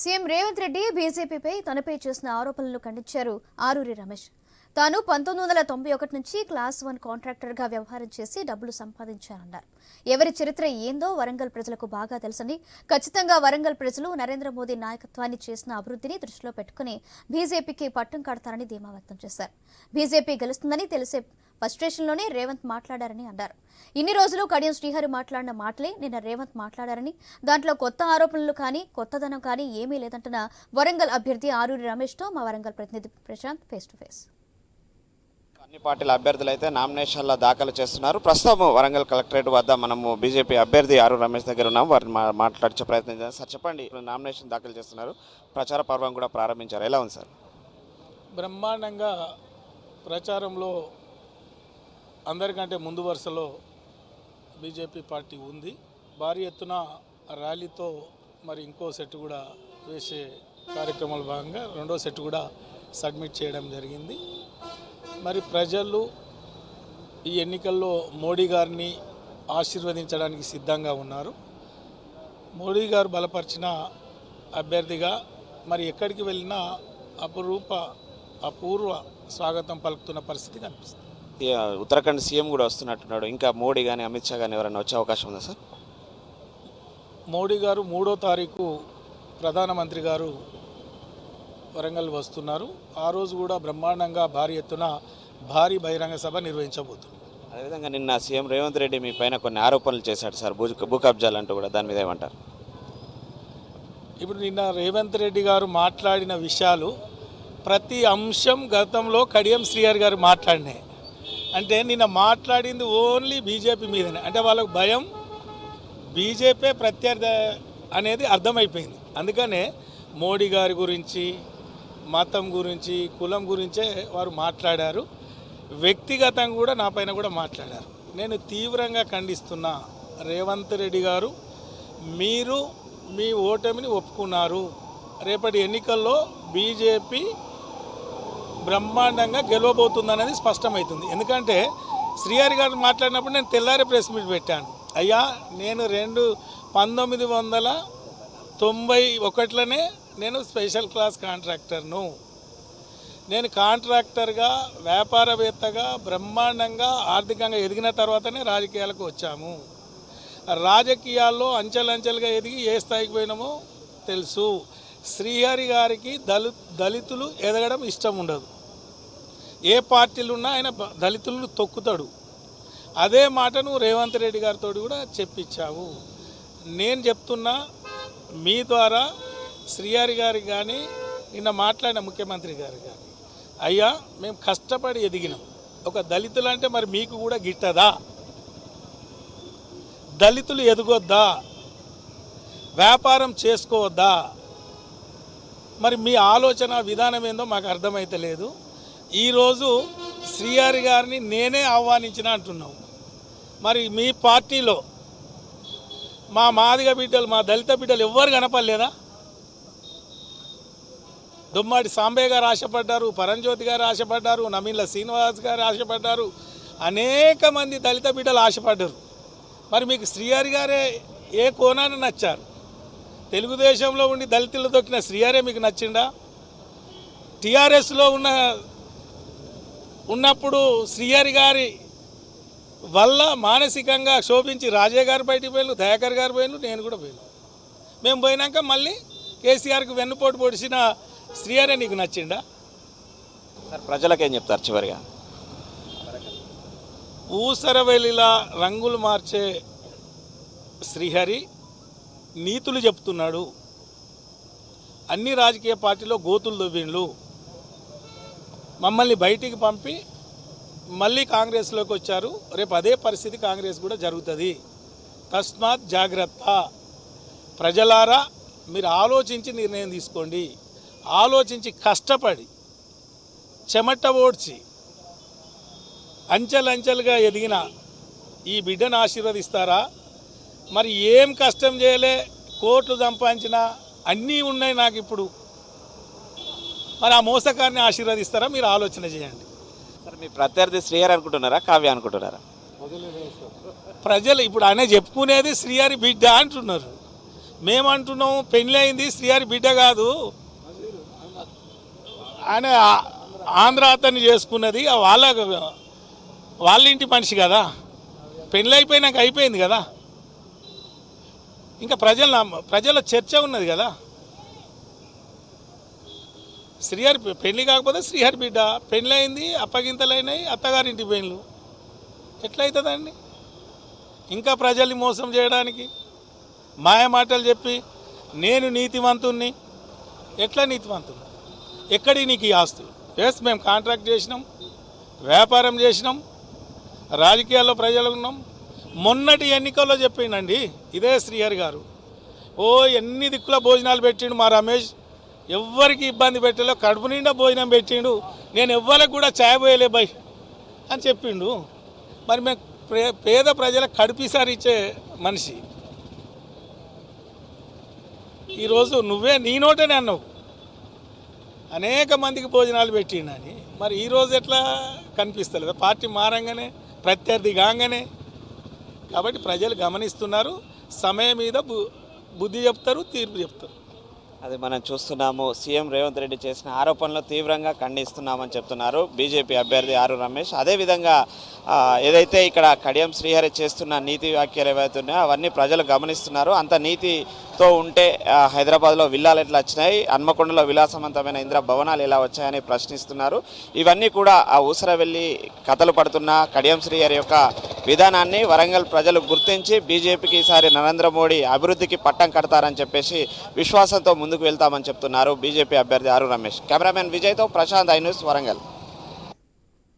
CM Revanth Reddy బీజేపీపై తనపై చేసిన ఆరోపణలను ఖండించారు ఆరూరి రమేష్. తాను పంతొమ్మిది వందల తొంభై ఒకటి నుంచి క్లాస్ వన్ కాంట్రాక్టర్గా వ్యవహారం చేసి డబ్బులు సంపాదించానన్నారు. ఎవరి చరిత్ర ఏందో వరంగల్ ప్రజలకు బాగా తెలుసని ఖచ్చితంగా వరంగల్ ప్రజలు నరేంద్ర మోదీ నాయకత్వాన్ని చేసిన అభివృద్ధిని దృష్టిలో పెట్టుకుని బీజేపీకి పట్టం కడతారని ధీమా వ్యక్తం చేశారు. బీజేపీ గెలుస్తుందని తెలిసే ఫస్ట్రేషన్లోనే రేవంత్ మాట్లాడారని అన్నారు. ఇన్ని రోజులు కడియం శ్రీహరి మాట్లాడిన మాటలే నిన్న రేవంత్ మాట్లాడారని దాంట్లో కొత్త ఆరోపణలు కానీ కొత్తదనం కానీ ఏమీ లేదంటున్న వరంగల్ అభ్యర్థి ఆరూరి రమేష్తో మా వరంగల్ ప్రతినిధి ప్రశాంత్ ఫేస్ టు ఫేస్ అన్ని పార్టీల అభ్యర్థులు అయితే నామినేషన్ల దాఖలు చేస్తున్నారు. ప్రస్తుతం వరంగల్ కలెక్టరేట్ వద్ద మనము బీజేపీ అభ్యర్థి ఆరు రమేష్ దగ్గర ఉన్నాం. వారిని మాట్లాడించే ప్రయత్నం చేస్తాం సార్ చెప్పండి. నామినేషన్ దాఖలు చేస్తున్నారు. ప్రచార పర్వం కూడా ప్రారంభించారు. ఎలా ఉంది సార్? బ్రహ్మాండంగా ప్రచారంలో అందరికంటే ముందు వరుసలో బీజేపీ పార్టీ ఉంది. భారీ ఎత్తున ర్యాలీతో మరి ఇంకో సెట్ కూడా వేసే కార్యక్రమాల భాగంగా రెండో సెట్ కూడా సబ్మిట్ చేయడం జరిగింది. మరి ప్రజలు ఈ ఎన్నికల్లో మోడీ గారిని ఆశీర్వదించడానికి సిద్ధంగా ఉన్నారు. మోడీ గారు బలపరిచిన అభ్యర్థిగా మరి ఎక్కడికి వెళ్ళినా అపురూప అపూర్వ స్వాగతం పలుకుతున్న పరిస్థితి కనిపిస్తుంది. ఉత్తరాఖండ్ సీఎం కూడా వస్తున్నట్టున్నాడు. ఇంకా మోడీ కానీ అమిత్ షా కానీ ఎవరైనా వచ్చే అవకాశం ఉందా సార్? మోడీ గారు మూడో తారీఖు ప్రధానమంత్రి గారు వరంగల్ వస్తున్నారు. ఆ రోజు కూడా బ్రహ్మాండంగా భారీ ఎత్తున భారీ బహిరంగ సభ నిర్వహించబోతున్నారు అదేవిధంగా నిన్న సీఎం రేవంత్ రెడ్డి మీ పైన కొన్ని ఆరోపణలు చేశాడు సార్. భూ భూ కబ్జాలు అంటూ కూడా దాని మీద ఏమంటారు? ఇప్పుడు నిన్న రేవంత్ రెడ్డి గారు మాట్లాడిన విషయాలు ప్రతి అంశం గతంలో కడియం శ్రీహరి గారు మాట్లాడినాయి. అంటే నిన్న మాట్లాడింది ఓన్లీ బీజేపీ మీదనే. అంటే వాళ్ళకు భయం బీజేపీ ప్రత్యర్థి అనేది అర్థమైపోయింది. అందుకనే మోడీ గారి గురించి మతం గురించి కులం గురించే వారు మాట్లాడారు. వ్యక్తిగతంగా కూడా నా పైన కూడా మాట్లాడారు. నేను తీవ్రంగా ఖండిస్తున్నా. రేవంత్ రెడ్డి గారు మీరు మీ ఓటమిని ఒప్పుకున్నారు. రేపటి ఎన్నికల్లో బీజేపీ బ్రహ్మాండంగా గెలవబోతుందనేది స్పష్టమవుతుంది. ఎందుకంటే శ్రీహరి గారు మాట్లాడినప్పుడు నేను తెల్లారి ప్రెస్ మీట్ పెట్టాను. అయ్యా నేను రెండు పంతొమ్మిది వందల తొంభై ఒకటిలోనే నేను స్పెషల్ క్లాస్ కాంట్రాక్టర్ను. నేను కాంట్రాక్టర్గా వ్యాపారవేత్తగా బ్రహ్మాండంగా ఆర్థికంగా ఎదిగిన తర్వాతనే రాజకీయాలకు వచ్చాము. రాజకీయాల్లో అంచెలంచెలుగా ఎదిగి ఏ స్థాయికి పోయినామో తెలుసు. శ్రీహరి గారికి దళి దళితులు ఎదగడం ఇష్టం ఉండదు. ఏ పార్టీలు ఉన్నా ఆయన దళితులను తొక్కుతాడు. అదే మాట నువ్వు రేవంత్ రెడ్డి గారితో కూడా చెప్పించావు నేను చెప్తున్నా మీ ద్వారా శ్రీయారి గారికి కానీ నిన్న మాట్లాడిన ముఖ్యమంత్రి గారు కానీ అయ్యా మేము కష్టపడి ఎదిగినాం. ఒక దళితులు అంటే మరి మీకు కూడా గిట్టదా? దళితులు ఎదుగొద్దా? వ్యాపారం చేసుకోవద్దా? మరి మీ ఆలోచన విధానం ఏందో మాకు అర్థమైతే లేదు. ఈరోజు శ్రీయారి గారిని నేనే ఆహ్వానించిన అంటున్నాం. మరి మీ పార్టీలో మా మాదిగ బిడ్డలు మా దళిత బిడ్డలు ఎవ్వరు కనపడలేదా? దుమ్మాడి సాంబే గారు ఆశపడ్డారు పరంజ్యోతి గారు ఆశపడ్డారు నమీన్ల శ్రీనివాస్ గారు ఆశపడ్డారు అనేక మంది దళిత బిడ్డలు ఆశపడ్డారు. మరి మీకు శ్రీహరి గారే ఏ కోణాన్ని నచ్చారు? తెలుగుదేశంలో ఉండి దళితులు దొక్కిన శ్రీహరే మీకు నచ్చిందా? టీఆర్ఎస్లో ఉన్న ఉన్నప్పుడు శ్రీహరి గారి వల్ల మానసికంగా శోభించి రాజయ్య గారు బయటికి పోయిన దయాకర్ గారు పోయిన నేను కూడా పోయాను. మేము పోయినాక మళ్ళీ కేసీఆర్కి వెన్నుపోటు పొడిచిన శ్రీహరే నీకు నచ్చిందా? సార్ ప్రజలకు ఏం చెప్తారు చివరిగా? ఊసరవెల్లిలా రంగులు మార్చే శ్రీహరి నీతులు చెప్తున్నాడు. అన్ని రాజకీయ పార్టీలో గోతులు దొవ్విండ్లు మమ్మల్ని బయటికి పంపి మళ్ళీ కాంగ్రెస్లోకి వచ్చారు. రేపు అదే పరిస్థితి కాంగ్రెస్ కూడా జరుగుతుంది. తస్మాత్ జాగ్రత్త. ప్రజలారా మీరు ఆలోచించి నిర్ణయం తీసుకోండి. ఆలోచించి కష్టపడి చెమట ఓడ్చి అంచెలంచెలుగా ఎదిగిన ఈ బిడ్డను ఆశీర్వదిస్తారా? మరి ఏం కష్టం చేయలే? కోట్లు సంపాదించినా అన్నీ ఉన్నాయి నాకు ఇప్పుడు. మరి ఆ మోసకాన్ని ఆశీర్వదిస్తారా? మీరు ఆలోచన చేయండి. సార్ మీ ప్రత్యర్థి శ్రీహరి అనుకుంటున్నారా కావ్య అనుకుంటున్నారా? ప్రజలు ఇప్పుడు ఆయన చెప్పుకునేది శ్రీహరి బిడ్డ అంటున్నారు. మేమంటున్నాం పెళ్ళి అయింది శ్రీహరి బిడ్డ కాదు. ఆయన ఆంధ్ర అతన్ని చేసుకున్నది వాళ్ళ వాళ్ళ ఇంటి మనిషి కదా. పెళ్ళి అయిపోయినాక అయిపోయింది కదా. ఇంకా ప్రజల ప్రజల చర్చ ఉన్నది కదా. శ్రీహరి పెళ్ళి కాకపోతే శ్రీహరి బిడ్డ. పెళ్ళి అయింది అప్పగింతలైనాయి అత్తగారింటి పెళ్ళి ఎట్లయితుందండి? ఇంకా ప్రజల్ని మోసం చేయడానికి మాయమాటలు చెప్పి నేను నీతివంతుణ్ణి ఎట్లా నీతివంతుడు ఎక్కడి నీకు ఈ ఆస్తులు? ఎస్ మేము కాంట్రాక్ట్ చేసినాం వ్యాపారం చేసినాం రాజకీయాల్లో ప్రజలు ఉన్నాం. మొన్నటి ఎన్నికల్లో చెప్పిండండి ఇదే శ్రీహరి గారు. ఓ ఎన్ని దిక్కుల భోజనాలు పెట్టిండు మా రమేష్. ఎవ్వరికి ఇబ్బంది పెట్టలే కడుపు నిండా భోజనం పెట్టిండు. నేను ఎవ్వరికి కూడా ఛాయ్ పోయలే బై అని చెప్పిండు. మరి మేము పేద ప్రజలకు కడిపిసారి ఇచ్చే మనిషి. ఈరోజు నువ్వే నీ నోటనే అన్నావు. అనేక మందికి భోజనాలు పెట్టిండని. మరి ఈరోజు ఎట్లా కనిపిస్తలేదు? పార్టీ మారంగానే ప్రత్యర్థి కాగానే. కాబట్టి ప్రజలు గమనిస్తున్నారు సమయం మీద బు- బుద్ధి చెప్తారు తీర్పు చెప్తారు. అది మనం చూస్తున్నాము. సీఎం రేవంత్ రెడ్డి చేసిన ఆరోపణలు తీవ్రంగా ఖండిస్తున్నామని చెప్తున్నారు. బీజేపీ అభ్యర్థి ఆరు రమేష్. అదేవిధంగా ఏదైతే ఇక్కడ కడియం శ్రీహరి చేస్తున్న నీతి వ్యాఖ్యలు ఏవైతే ఉన్నాయో అవన్నీ ప్రజలు గమనిస్తున్నారు. అంత నీతితో ఉంటే హైదరాబాద్లో విల్లాలు ఎట్లా వచ్చినాయి? హన్మకొండలో విలాసవంతమైన ఇంద్ర భవనాలు ఎలా వచ్చాయని ప్రశ్నిస్తున్నారు. ఇవన్నీ కూడా ఆ ఊసర వెళ్ళి కథలు పడుతున్న కడియం శ్రీహరి యొక్క విధానాన్ని వరంగల్ ప్రజలు గుర్తించి బీజేపీకి ఈసారి నరేంద్ర మోడీ అభివృద్ధికి పట్టం కడతారని చెప్పేసి విశ్వాసంతో ముందు ముందుకు వెళ్తామని చెప్తున్నారు బీజేపీ అభ్యర్థి ఆరు రమేష్. కెమెరామెన్ విజయ్తో ప్రశాంత్ ఐ న్యూస్ వరంగల్.